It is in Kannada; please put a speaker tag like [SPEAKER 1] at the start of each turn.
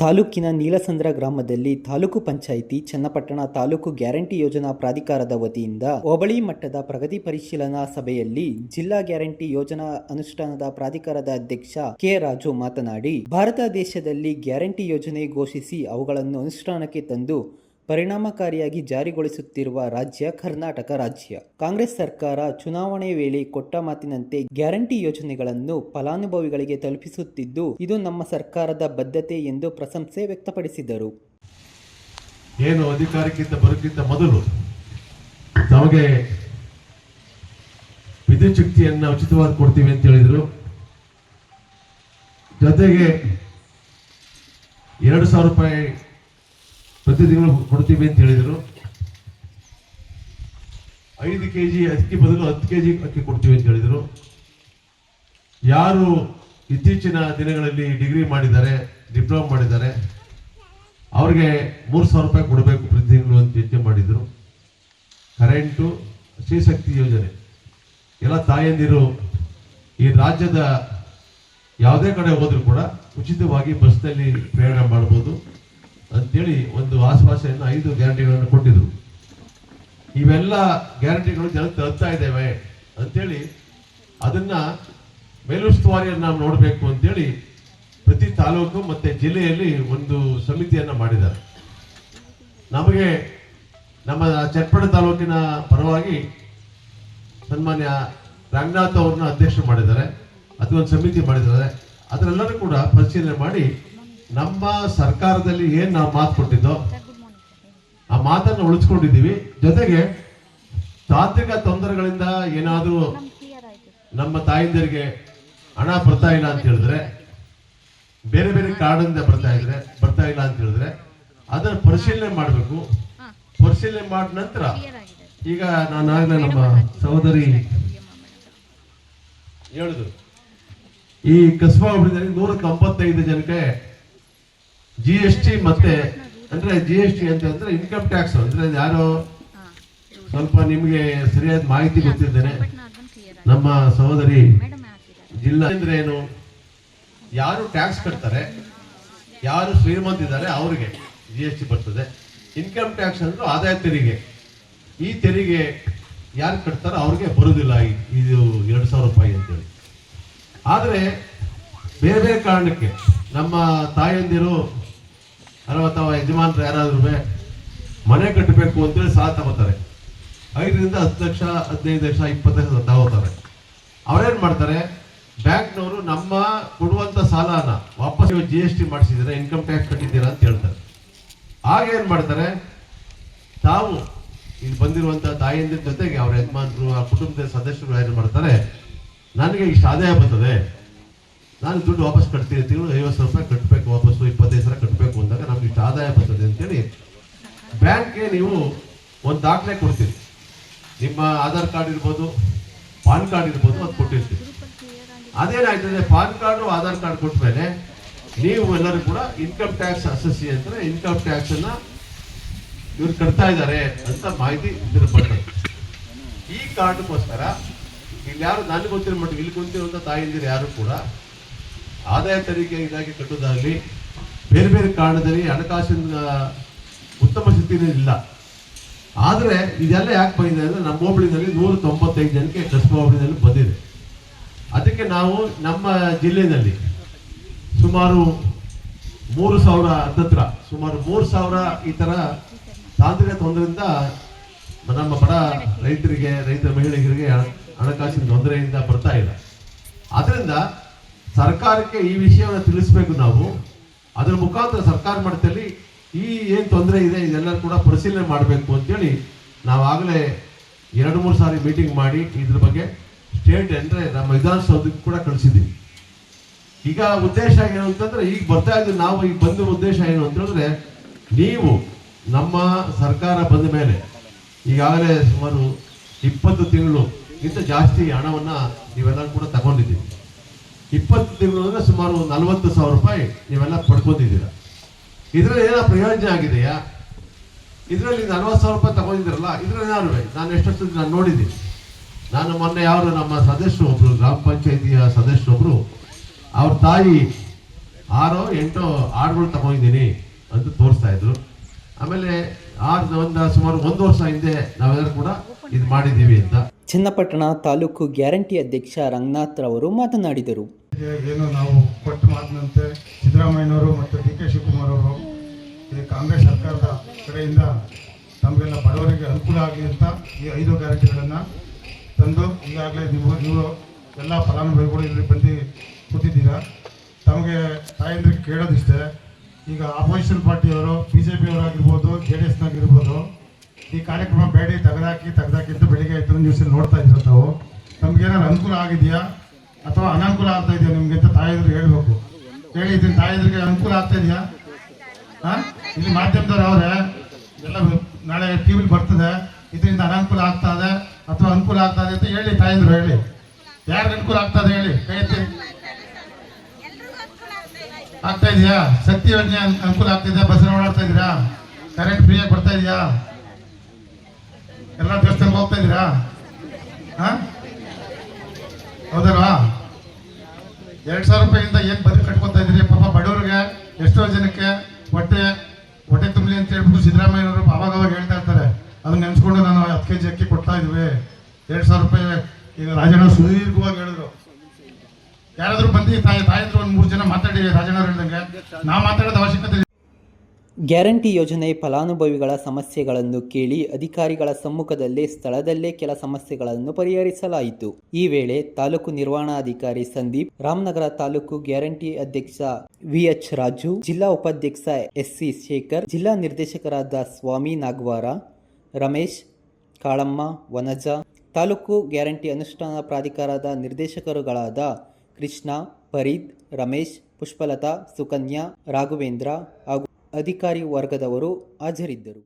[SPEAKER 1] ತಾಲೂಕಿನ ನೀಲಸಂದ್ರ ಗ್ರಾಮದಲ್ಲಿ ತಾಲೂಕು ಪಂಚಾಯಿತಿ ಚನ್ನಪಟ್ಟಣ ತಾಲೂಕು ಗ್ಯಾರಂಟಿ ಯೋಜನಾ ಪ್ರಾಧಿಕಾರದ ವತಿಯಿಂದ ಹೋಬಳಿ ಮಟ್ಟದ ಪ್ರಗತಿ ಪರಿಶೀಲನಾ ಸಭೆಯಲ್ಲಿ ಜಿಲ್ಲಾ ಗ್ಯಾರಂಟಿ ಯೋಜನಾ ಅನುಷ್ಠಾನದ ಪ್ರಾಧಿಕಾರದ ಅಧ್ಯಕ್ಷ ಕೆ ರಾಜು ಮಾತನಾಡಿ, ಭಾರತ ದೇಶದಲ್ಲಿ ಗ್ಯಾರಂಟಿ ಯೋಜನೆ ಘೋಷಿಸಿ ಅವುಗಳನ್ನು ಅನುಷ್ಠಾನಕ್ಕೆ ತಂದು ಪರಿಣಾಮಕಾರಿಯಾಗಿ ಜಾರಿಗೊಳಿಸುತ್ತಿರುವ ರಾಜ್ಯ ಕರ್ನಾಟಕ ರಾಜ್ಯ. ಕಾಂಗ್ರೆಸ್ ಸರ್ಕಾರ ಚುನಾವಣೆ ವೇಳೆ ಕೊಟ್ಟ ಮಾತಿನಂತೆ ಗ್ಯಾರಂಟಿ ಯೋಜನೆಗಳನ್ನು ಫಲಾನುಭವಿಗಳಿಗೆ ತಲುಪಿಸುತ್ತಿದ್ದು, ಇದು ನಮ್ಮ ಸರ್ಕಾರದ ಬದ್ಧತೆ ಎಂದು ಪ್ರಶಂಸೆ ವ್ಯಕ್ತಪಡಿಸಿದರು.
[SPEAKER 2] ಏನು ಅಧಿಕಾರಕ್ಕಿಂತ ಬರೋಕ್ಕಿಂತ ಮೊದಲು ನಮಗೆ ವಿದ್ಯುತ್ ಶಕ್ತಿಯನ್ನು ಉಚಿತವಾಗಿ ಕೊಡ್ತೀವಿ ಅಂತ ಹೇಳಿದರು. ಜೊತೆಗೆ ಎರಡು ಸಾವಿರ ರೂಪಾಯಿ ಪ್ರತಿ ತಿಂಗಳು ಕೊಡ್ತೀವಿ ಅಂತ ಹೇಳಿದರು. ಐದು ಕೆ ಜಿ ಅಕ್ಕಿ ಬದಲು ಹತ್ತು ಕೆ ಜಿ ಅಕ್ಕಿ ಕೊಡ್ತೀವಿ ಅಂತ ಹೇಳಿದರು. ಯಾರು ಇತ್ತೀಚಿನ ದಿನಗಳಲ್ಲಿ ಡಿಗ್ರಿ ಮಾಡಿದ್ದಾರೆ, ಡಿಪ್ಲೊಮಾ ಮಾಡಿದ್ದಾರೆ, ಅವ್ರಿಗೆ ಮೂರು ಸಾವಿರ ರೂಪಾಯಿ ಕೊಡಬೇಕು ಪ್ರತಿ ತಿಂಗಳು ಅಂತ ಯೋಚನೆ ಮಾಡಿದರು. ಕರೆಂಟು ಶ್ರೀಶಕ್ತಿ ಯೋಜನೆ. ಎಲ್ಲ ತಾಯಂದಿರು ಈ ರಾಜ್ಯದ ಯಾವುದೇ ಕಡೆ ಹೋದರೂ ಕೂಡ ಉಚಿತವಾಗಿ ಬಸ್ನಲ್ಲಿ ಪ್ರಯಾಣ ಮಾಡ್ಬೋದು. ಅಂತೇಳಿ ಒಂದು ಆಶ್ವಾಸೆಯನ್ನು ಐದು ಗ್ಯಾರಂಟಿಗಳನ್ನು ಕೊಟ್ಟಿದ್ರು. ಇವೆಲ್ಲ ಗ್ಯಾರಂಟಿಗಳು ಜನ ತರ್ತಾ ಇದ್ದೇವೆ ಅಂತೇಳಿ ಅದನ್ನ ಮೇಲುಸ್ತುವಾರಿಯನ್ನು ನಾವು ನೋಡಬೇಕು ಅಂತೇಳಿ ಪ್ರತಿ ತಾಲೂಕು ಮತ್ತೆ ಜಿಲ್ಲೆಯಲ್ಲಿ ಒಂದು ಸಮಿತಿಯನ್ನು ಮಾಡಿದ್ದಾರೆ. ನಮಗೆ ನಮ್ಮ ಚಟ್ಪಡ ತಾಲೂಕಿನ ಪರವಾಗಿ ಸನ್ಮಾನ್ಯ ರಂಗನಾಥ್ ಅವ್ರನ್ನ ಅಧ್ಯಕ್ಷರು ಮಾಡಿದ್ದಾರೆ. ಅದೊಂದು ಸಮಿತಿ ಮಾಡಿದ್ದಾರೆ. ಅದರೆಲ್ಲರೂ ಕೂಡ ಪರಿಶೀಲನೆ ಮಾಡಿ ನಮ್ಮ ಸರ್ಕಾರದಲ್ಲಿ ಏನ್ ನಾವು ಮಾತು ಕೊಟ್ಟಿದ್ದೋ, ಆ ಮಾತನ್ನು ಉಳಿಸ್ಕೊಂಡಿದ್ದೀವಿ. ಜೊತೆಗೆ ತಾಂತ್ರಿಕ ತೊಂದರೆಗಳಿಂದ ಏನಾದರೂ ನಮ್ಮ ತಾಯಿಂದರಿಗೆ ಹಣ ಬರ್ತಾ ಇಲ್ಲ ಅಂತ ಹೇಳಿದ್ರೆ, ಬೇರೆ ಬೇರೆ ಕಾರಣದಿಂದ ಬರ್ತಾ ಇದ್ರೆ, ಬರ್ತಾ ಇಲ್ಲ ಅಂತ ಹೇಳಿದ್ರೆ, ಅದನ್ನ ಪರಿಶೀಲನೆ ಮಾಡಬೇಕು. ಪರಿಶೀಲನೆ ಮಾಡಿದ ನಂತರ ಈಗ ನಾನಾಗಲೇ ನಮ್ಮ ಸಹೋದರಿ ಹೇಳಿದ್ರು. ಈ ಕಸ್ಬಾ ಹೋಬಳಿನಲ್ಲಿ ನೂರ ಜನಕ್ಕೆ ಜಿ ಎಸ್ ಟಿ ಮತ್ತೆ ಅಂದ್ರೆ ಜಿ ಎಸ್ ಟಿ ಅಂತ ಅಂದ್ರೆ ಇನ್ಕಮ್ ಟ್ಯಾಕ್ಸ್ ಅಂದ್ರೆ ಯಾರೋ ಸ್ವಲ್ಪ ನಿಮಗೆ ಸರಿಯಾದ ಮಾಹಿತಿ ಗೊತ್ತಿದ್ದೇನೆ ನಮ್ಮ ಸಹೋದರಿ ಜಿಲ್ಲಾ ಅಂದ್ರೆ ಏನು? ಯಾರು ಟ್ಯಾಕ್ಸ್ ಕಟ್ತಾರೆ ಯಾರು ಶ್ರೀಮಂತಿದ್ದಾರೆ ಅವ್ರಿಗೆ ಜಿ ಎಸ್ ಟಿ ಬರ್ತದೆ. ಇನ್ಕಮ್ ಟ್ಯಾಕ್ಸ್ ಅಂದ್ರೆ ಆದಾಯ ತೆರಿಗೆ. ಈ ತೆರಿಗೆ ಯಾರು ಕಟ್ತಾರೋ ಅವ್ರಿಗೆ ಬರೋದಿಲ್ಲ ಇದು ಎರಡು ಸಾವಿರ ರೂಪಾಯಿ ಅಂತೇಳಿ. ಆದರೆ ಬೇರೆ ಬೇರೆ ಕಾರಣಕ್ಕೆ ನಮ್ಮ ತಾಯಂದಿರು ಅಥವಾ ಯಜಮಾನರು ಯಾರಾದ್ರೂ ಮನೆ ಕಟ್ಟಬೇಕು ಅಂತೇಳಿ ಸಾಲ ತಗೋತಾರೆ. ಐದರಿಂದ ಹತ್ತು ಲಕ್ಷ, ಹದಿನೈದು ಲಕ್ಷ, ಇಪ್ಪತ್ತು ಲಕ್ಷ ತಗೋತಾರೆ. ಅವ್ರೇನ್ ಮಾಡ್ತಾರೆ? ಬ್ಯಾಂಕ್ನವರು ನಮ್ಮ ಕೊಡುವಂತ ಸಾಲನ ವಾಪಸ್ ಜಿ ಎಸ್ ಟಿ ಮಾಡಿಸಿದ್ರೆ ಇನ್ಕಮ್ ಟ್ಯಾಕ್ಸ್ ಕಟ್ಟಿದ್ದೀರಾ ಅಂತ ಹೇಳ್ತಾರೆ. ಆಗ ಏನ್ ಮಾಡ್ತಾರೆ? ತಾವು ಇಲ್ಲಿ ಬಂದಿರುವಂತ ತಾಯಿಯಂದ್ರ ಜೊತೆಗೆ ಅವ್ರ ಯಜಮಾನರು, ಆ ಕುಟುಂಬದ ಸದಸ್ಯರು ಏನು ಮಾಡ್ತಾರೆ? ನನಗೆ ಇಷ್ಟು ಆದಾಯ ಬರ್ತದೆ. ನಾನು ದುಡ್ಡು ವಾಪಸ್ ಕಟ್ತೀನಿ ತಿಂಗಳು ಐವತ್ತು ಸಾವಿರ ರೂಪಾಯಿ ಕಟ್ಟಬೇಕು, ವಾಪಸ್ಸು ಇಪ್ಪತ್ತೈದು ಸಾವಿರ ಕಟ್ಟಬೇಕು ಆದಾಯ ಬರ್ತದೆ ಅಂತೇಳಿ ಬ್ಯಾಂಕ್ಗೆ ನೀವು ಒಂದು ದಾಖಲೆ ಕೊಡ್ತೀರಿ. ನಿಮ್ಮ ಆಧಾರ್ ಕಾರ್ಡ್ ಇರ್ಬೋದು, ಪಾನ್ ಕಾರ್ಡ್ ಇರ್ಬೋದು ಅದು ಕೊಟ್ಟಿರ್ತೀರಿ. ಅದೇನಾಯ್ತದೆ ಪಾನ್ ಕಾರ್ಡು ಆಧಾರ್ ಕಾರ್ಡ್ ಕೊಟ್ಟ ಮೇಲೆ ನೀವು ಎಲ್ಲರೂ ಕೂಡ ಇನ್ಕಮ್ ಟ್ಯಾಕ್ಸ್ ಅಸಸಿ ಅಂದರೆ ಇನ್ಕಮ್ ಟ್ಯಾಕ್ಸನ್ನ ಇವ್ರು ಕಟ್ತಾ ಇದ್ದಾರೆ ಅಂತ ಮಾಹಿತಿ ಇದ್ರ ಬರ್ತದೆ ಈ ಕಾರ್ಡ್ಗೋಸ್ಕರ ಇಲ್ಲಿ ಯಾರು ನನಗೆ ಗೊತ್ತಿರೋ ಮಟ್ಟಿಗೆ, ಇಲ್ಲಿ ಗೊತ್ತಿರುವಂಥ ತಾಯಿಂದಿರು ಯಾರು ಕೂಡ ಆದಾಯ ತೆರಿಗೆ ಇಲಾಖೆ ಕಟ್ಟುವುದಾಗಲಿ ಬೇರೆ ಬೇರೆ ಕಾರಣದಲ್ಲಿ ಹಣಕಾಸಿನ ಉತ್ತಮ ಸ್ಥಿತಿನೇ ಇಲ್ಲ. ಆದರೆ ಇದೆಲ್ಲ ಯಾಕೆ ಬಂದಿದೆ ಅಂದರೆ ನಮ್ಮ ಹೋಬಳಿನಲ್ಲಿ ನೂರ ತೊಂಬತ್ತೈದು ಜನಕ್ಕೆ ಕಸ್ಬಾ ಹೋಬಳಿನಲ್ಲಿ ಬಂದಿದೆ. ಅದಕ್ಕೆ ನಾವು ನಮ್ಮ ಜಿಲ್ಲೆಯಲ್ಲಿ ಸುಮಾರು ಮೂರು ಸಾವಿರ ಹತ್ತತ್ರ, ಸುಮಾರು ಮೂರು ಸಾವಿರ ಈ ಥರ ತಾಂತ್ರಿಕ ತೊಂದರೆಯಿಂದ ನಮ್ಮ ಬಡ ರೈತರಿಗೆ, ರೈತ ಮಹಿಳೆಯರಿಗೆ ಹಣ- ಹಣಕಾಸಿನ ತೊಂದರೆಯಿಂದ ಬರ್ತಾ ಇಲ್ಲ. ಆದ್ದರಿಂದ ಸರ್ಕಾರಕ್ಕೆ ಈ ವಿಷಯವನ್ನು ತಿಳಿಸ್ಬೇಕು ನಾವು. ಅದರ ಮುಖಾಂತರ ಸರ್ಕಾರ ಮಟ್ಟದಲ್ಲಿ ಈ ಏನು ತೊಂದರೆ ಇದೆ, ಇದೆಲ್ಲ ಕೂಡ ಪರಿಶೀಲನೆ ಮಾಡಬೇಕು ಅಂತೇಳಿ ನಾವಾಗಲೇ ಎರಡು, ಮೂರು ಸಾರಿ ಮೀಟಿಂಗ್ ಮಾಡಿ ಇದ್ರ ಬಗ್ಗೆ ಸ್ಟೇಟ್ ಅಂದ್ರೆ ನಮ್ಮ ವಿಧಾನಸೌಧಕ್ಕೆ ಕೂಡ ಕಳಿಸಿದ್ದೀವಿ ಈಗ ಉದ್ದೇಶ ಏನು ಅಂತಂದರೆ, ಈಗ ಬರ್ತಾ ಇದ್ದೀವಿ ನಾವು ಈಗ ಬಂದ ಉದ್ದೇಶ ಏನು ಅಂತ ಹೇಳಿದ್ರೆ, ನೀವು ನಮ್ಮ ಸರ್ಕಾರ ಬಂದ ಮೇಲೆ ಈಗಾಗಲೇ ಸುಮಾರು ಇಪ್ಪತ್ತು ತಿಂಗಳು ಇಂತ ಜಾಸ್ತಿ ಹಣವನ್ನು ನೀವೆಲ್ಲ ಕೂಡ ತಗೊಂಡಿದ್ದೀವಿ ಇಪ್ಪತ್ತು ತಿಂಗಳು ಅಂದರೆ ಸುಮಾರು ನಲವತ್ತು ಸಾವಿರ ರೂಪಾಯಿ ನೀವೆಲ್ಲ ಪಡ್ಕೊತಿದ್ದೀರ ಇದರಲ್ಲಿ ಏನೋ ಪ್ರಯೋಜನ ಆಗಿದೆಯಾ? ಇದರಲ್ಲಿ ನಲವತ್ತು ಸಾವಿರ ರೂಪಾಯಿ ತಗೊಂಡಿದ್ದೀರಲ್ಲ, ಇದರಲ್ಲಿ ನಾನು ನಾನು ಎಷ್ಟೊತ್ತು ನಾನು ನೋಡಿದ್ದೀನಿ. ನಾನು ಮೊನ್ನೆ ಯಾರು ನಮ್ಮ ಸದಸ್ಯರು ಒಬ್ರು, ಗ್ರಾಮ ಪಂಚಾಯಿತಿಯ ಸದಸ್ಯರೊಬ್ರು ಅವ್ರ ತಾಯಿ ಆರೋ, ಎಂಟೋ ಆಡುಗಳು ತಗೊಂಡಿದ್ದೀನಿ ಅಂತ ತೋರಿಸ್ತಾ ಇದ್ರು. ಆಮೇಲೆ ಆರು, ಒಂದು, ಸುಮಾರು ಒಂದು ವರ್ಷ ಹಿಂದೆ ನಾವೆಲ್ಲರೂ ಕೂಡ ಇದು ಮಾಡಿದ್ದೀವಿ ಅಂತ.
[SPEAKER 1] ಚನ್ನಪಟ್ಟಣ ತಾಲೂಕು ಗ್ಯಾರಂಟಿ ಅಧ್ಯಕ್ಷ ರಂಗನಾಥ್ ರವರು ಮಾತನಾಡಿದರು.
[SPEAKER 3] ಏನು ನಾವು ಕೊಟ್ಟ ಮಾತಿನಂತೆ ಸಿದ್ದರಾಮಯ್ಯನವರು ಮತ್ತು ಡಿ ಕೆ ಶಿವಕುಮಾರ್ ಅವರು, ಈ ಕಾಂಗ್ರೆಸ್ ಸರ್ಕಾರದ ಕಡೆಯಿಂದ ತಮಗೆಲ್ಲ ಬಡವರಿಗೆ ಅನುಕೂಲ ಆಗಲಿ ಅಂತ ಈ ಐದು ಗ್ಯಾರಂಟಿಗಳನ್ನು ತಂದು ಈಗಾಗಲೇ ನೀವು ನೀವು ಎಲ್ಲ ಫಲಾನುಭವಿಗಳು ಇಲ್ಲಿ ಬಂದು ಕೂತಿದ್ದೀರಾ. ತಮಗೆ ತಾಯಂದ್ರಿಗೆ ಕೇಳೋದಿಷ್ಟೇ, ಈಗ ಆಪೋಸಿಷನ್ ಪಾರ್ಟಿಯವರು ಬಿ ಜೆ ಪಿಯವರಾಗಿರ್ಬೋದು ಜೆ ಡಿ ಎಸ್ನಾಗಿರ್ಬೋದು ಈ ಕಾರ್ಯಕ್ರಮ ಬೇಡಿ, ತೆಗೆದಾಕಿ ತೆಗೆದಾಕಿ ಅಂತ ಬೆಳಿಗ್ಗೆ ಆಯ್ತು ನ್ಯೂಸಲ್ಲಿ ನೋಡ್ತಾ ಇದ್ದೀರ ತಾವು. ತಮಗೇನಾದ್ರು ಅನುಕೂಲ ಆಗಿದೆಯಾ? ಅಥವಾ ಅನಾನುಕೂಲ ಆಗ್ತಾ ಇದೆಯಾ ನಿಮ್ಗೆ ಅಂತ ತಾಯಿದ್ರು ಹೇಳ್ಬೇಕು ಹೇಳಿ ಇದನ್ನ ತಾಯಂದ್ರಿಗೆ ಅನುಕೂಲ ಆಗ್ತಾ ಇದೆಯಾ? ಹಾ? ಇಲ್ಲಿ ಮಾಧ್ಯಮದವ್ರು ಅವ್ರೆ, ಎಲ್ಲ ನಾಳೆ ಟಿವಿಲಿ ಬರ್ತದೆ, ಇದರಿಂದ ಅನಾನುಕೂಲ ಆಗ್ತಾ ಇದೆ ಅಥವಾ ಅನುಕೂಲ ಆಗ್ತಾ ಇದೆ ಅಂತ ಹೇಳಿ ತಾಯಿದ್ರು, ಹೇಳಿ. ಯಾರಿಗೆ ಅನುಕೂಲ ಆಗ್ತಾ ಇದೆ ಹೇಳಿ ಕೈ ಆಗ್ತಾ ಇದೆಯಾ? ಶಕ್ತಿ ಯೋಜನೆ ಅನ್- ಅನುಕೂಲ ಆಗ್ತಿದೆ ಬಸ್ ಓಡಾಡ್ತಾ ಇದೀರಾ? ಕರೆಂಟ್ ಫ್ರೀಯಾಗಿ ಬರ್ತಾ ಇದೆಯಾ? ಎಲ್ಲ ದೇವಸ್ಥಾನಕ್ಕೆ ಹೋಗ್ತಾ ಇದೀರಾ? ಹಾ? ಹೌದಲ್ವಾ? ಎರಡ್ ಸಾವಿರ ರೂಪಾಯಿಂದ ಏನು ಬದುಕು ಕಟ್ಕೊತಾ ಇದ್ರಿ ಪಾಪ ಬಡವ್ರಿಗೆ ಎಷ್ಟೋ ಜನಕ್ಕೆ ಹೊಟ್ಟೆ ಹೊಟ್ಟೆ ತುಂಬಲಿ ಅಂತ ಹೇಳ್ಬಿಟ್ಟು ಸಿದ್ದರಾಮಯ್ಯವರು ಅವಾಗ ಅವಾಗ ಹೇಳ್ತಾ ಇರ್ತಾರೆ. ಅದನ್ನ ನೆನ್ಸ್ಕೊಂಡು ನಾನು ಹತ್ತು ಕೆ ಜಿ ಅಕ್ಕಿ ಕೊಡ್ತಾ ಇದ್ವಿ. ಎರಡು ಸಾವಿರ ರೂಪಾಯಿ ಈಗ ರಾಜಣ್ಣ ಸುದೀರ್ಘವಾಗಿ ಹೇಳಿದ್ರು. ಯಾರಾದ್ರೂ ಬಂದು ತಾಯಿ ತಾಯಿ ಒಂದ್ ಮೂರು ಜನ ಮಾತಾಡಿ, ರಾಜಣ್ಣ ಹೇಳ್ದಂಗೆ. ನಾ ಮಾತಾಡೋದು ಅವಶ್ಯಕತೆ.
[SPEAKER 1] ಗ್ಯಾರಂಟಿ ಯೋಜನೆ ಫಲಾನುಭವಿಗಳ ಸಮಸ್ಯೆಗಳನ್ನು ಕೇಳಿ ಅಧಿಕಾರಿಗಳ ಸಮ್ಮುಖದಲ್ಲೇ ಸ್ಥಳದಲ್ಲೇ ಕೆಲ ಸಮಸ್ಯೆಗಳನ್ನು ಪರಿಹರಿಸಲಾಯಿತು. ಈ ವೇಳೆ ತಾಲೂಕು ನಿರ್ವಹಣಾಧಿಕಾರಿ ಸಂದೀಪ್, ರಾಮನಗರ ತಾಲೂಕು ಗ್ಯಾರಂಟಿ ಅಧ್ಯಕ್ಷ ವಿಎಚ್ ರಾಜು, ಜಿಲ್ಲಾ ಉಪಾಧ್ಯಕ್ಷ ಎಸ್ಸಿ ಶೇಖರ್, ಜಿಲ್ಲಾ ನಿರ್ದೇಶಕರಾದ ಸ್ವಾಮಿ ನಾಗ್ವಾರ, ರಮೇಶ್, ಕಾಳಮ್ಮ, ವನಜ, ತಾಲೂಕು ಗ್ಯಾರಂಟಿ ಅನುಷ್ಠಾನ ಪ್ರಾಧಿಕಾರದ ನಿರ್ದೇಶಕರುಗಳಾದ ಕೃಷ್ಣ ಫರೀದ್ ರಮೇಶ್, ಪುಷ್ಪಲತಾ, ಸುಕನ್ಯಾ, ರಾಘವೇಂದ್ರ ಹಾಗೂ ಅಧಿಕಾರಿ ವರ್ಗದವರು ಹಾಜರಿದ್ದರು.